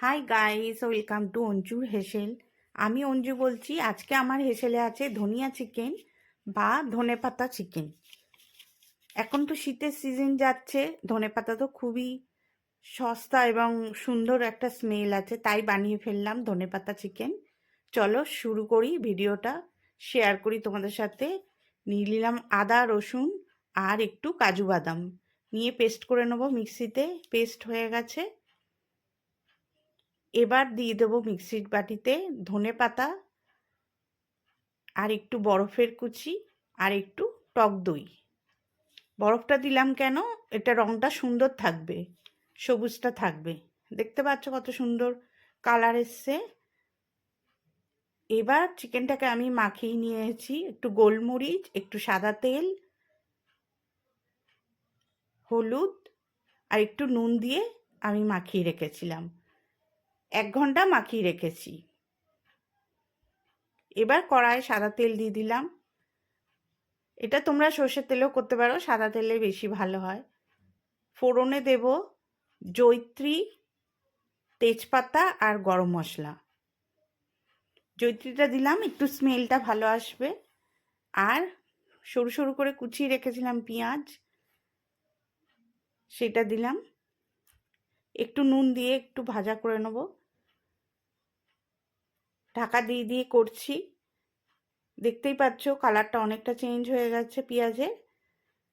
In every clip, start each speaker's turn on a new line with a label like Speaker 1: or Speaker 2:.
Speaker 1: High guys welcome to অঞ্জুর হেসেল আমি অঞ্জু বলছি, আজকে আমার হেসেলে আছে ধনিয়া চিকেন বা ধনেপাতা চিকেন এখন তো শীতের সিজন যাচ্ছে, ধনেপাতা তো খুবই সস্তা এবং সুন্দর একটা স্মেল আছে, তাই বানিয়ে ফেললাম ধনেপাতা চিকেন চলো শুরু করি ভিডিওটা শেয়ার করি তোমাদের সাথে। নিয়ে নিলাম আদা, রসুন আর একটু কাজু বাদাম। নিয়ে পেস্ট করে নেব মিক্সিতে পেস্ট হয়ে গেছে। এবার দিয়ে দেবো মিক্সির বাটিতে ধনে পাতা আর একটু বরফের কুচি আর একটু টক দই। বরফটা দিলাম কেন? এটা রঙটা সুন্দর থাকবে, সবুজটা থাকবে। দেখতে পাচ্ছ কত সুন্দর কালার এসছে। এবার চিকেনটাকে আমি মাখিয়ে নিয়েছি, একটু গোলমরিচ, একটু সাদা তেল, হলুদ আর একটু নুন দিয়ে আমি মাখিয়ে রেখেছিলাম। এক ঘণ্টা মাখিয়ে রেখেছি। এবার কড়ায় সাদা তেল দিয়ে দিলাম। এটা তোমরা সর্ষের তেলেও করতে পারো, সাদা তেলে বেশি ভালো হয়। ফোড়নে দেব জৈত্রী তেজপাতা আর গরম মশলা। জৈত্রীটা দিলাম, একটু স্মেলটা ভালো আসবে। আর সরু সরু করে কুচিয়ে রেখেছিলাম পেঁয়াজ, সেটা দিলাম। একটু নুন দিয়ে একটু ভাজা করে নেব। ঢাকা দিয়ে দিয়ে করছি। দেখতেই পাচ্ছ কালারটা অনেকটা চেঞ্জ হয়ে গেছে পেঁয়াজের।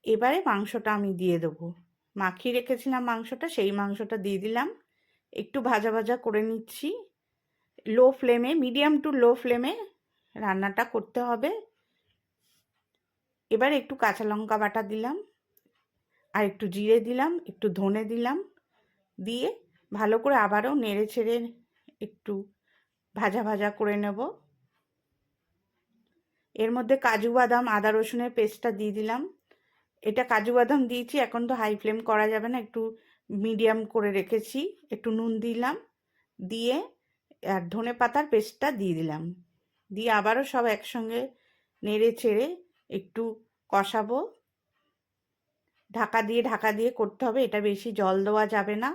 Speaker 1: এবারে মাংসটা আমি দিয়ে দেবো। মাখিয়ে রেখেছিলাম মাংসটা, সেই মাংসটা দিয়ে দিলাম। একটু ভাজা ভাজা করে নিচ্ছি। লো ফ্লেমে, মিডিয়াম টু লো ফ্লেমে রান্নাটা করতে হবে। এবার একটু কাঁচা লঙ্কা বাটা দিলাম। আর একটু জিরে দিলাম, একটু ধনে দিলাম। দিয়ে ভালো করে আবারও নেড়ে ছেড়ে একটু ভাজা ভাজা করে নেব। এর মধ্যে কাজু বাদাম, আদা রসুনের পেস্টটা দিয়ে দিলাম। এটা কাজু বাদাম দিয়েছি, এখন তো হাই ফ্লেম করা যাবে না, একটু মিডিয়াম করে রেখেছি, একটু নুন দিলাম, দিয়ে আর ধনে পাতার পেস্টটা দিয়ে দিলাম। দিয়ে আবারও সব একসঙ্গে নেড়ে ছেড়ে একটু কষাবো। ঢাকা দিয়ে ঢাকা দিয়ে করতে হবে, এটা বেশি জল দেওয়া যাবে না।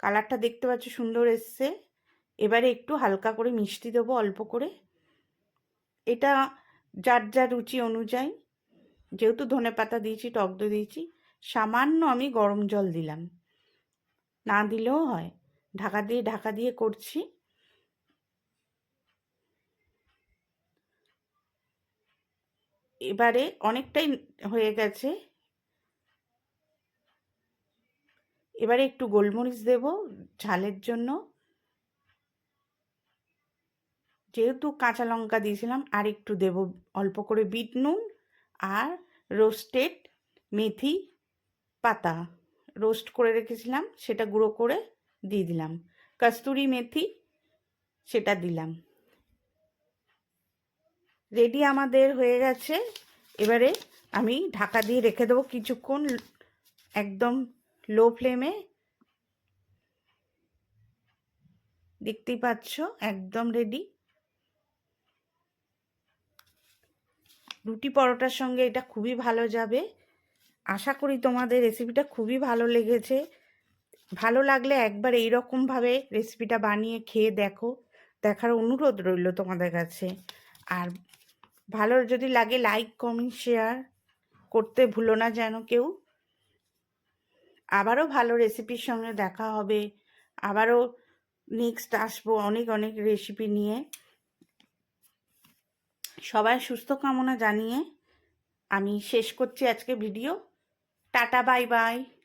Speaker 1: কালারটা দেখতে পাচ্ছ সুন্দর এসছে। এবারে একটু হালকা করে মিষ্টি দেবো অল্প করে। এটা যার যার রুচি অনুযায়ী। যেহেতু ধনে পাতা দিয়েছি, টক দই দিয়েছি, সামান্য আমি গরম জল দিলাম। না দিলেও হয়। ঢাকা দিয়ে ঢাকা দিয়ে করছি। এবারে অনেকটাই হয়ে গেছে। এবারে একটু গোলমরিচ দেব ঝালের জন্য। যেহেতু কাঁচা লঙ্কা দিয়েছিলাম, আর একটু দেব অল্প করে বিট নুন আর রোস্টেড মেথি পাতা। রোস্ট করে রেখেছিলাম, সেটা গুঁড়ো করে দিয়ে দিলাম। কস্তুরি মেথি, সেটা দিলাম। রেডি আমাদের হয়ে গেছে। এবারে আমি ঢাকা দিয়ে রেখে দেবো কিছুক্ষণ, একদম লো ফ্লেমে দেখতেই পাচ্ছ, একদম রেডি রুটি পরোটার সঙ্গে এটা খুবই ভালো যাবে। আশা করি তোমাদের রেসিপিটা খুবই ভালো লেগেছে। ভালো লাগলে একবার এইরকমভাবে রেসিপিটা বানিয়ে খেয়ে দেখো। দেখার অনুরোধ রইল তোমাদের কাছে। আর ভালো যদি লাগে লাইক কমেন্ট শেয়ার করতে ভুলো না যেন কেউ। আবারও ভালো রেসিপির সঙ্গে দেখা হবে। আবারও নেক্সট আসব অনেক অনেক রেসিপি নিয়ে। সবাই সুস্থ কামনা জানিয়ে আমি শেষ করছি আজকে ভিডিও টাটা বাই বাই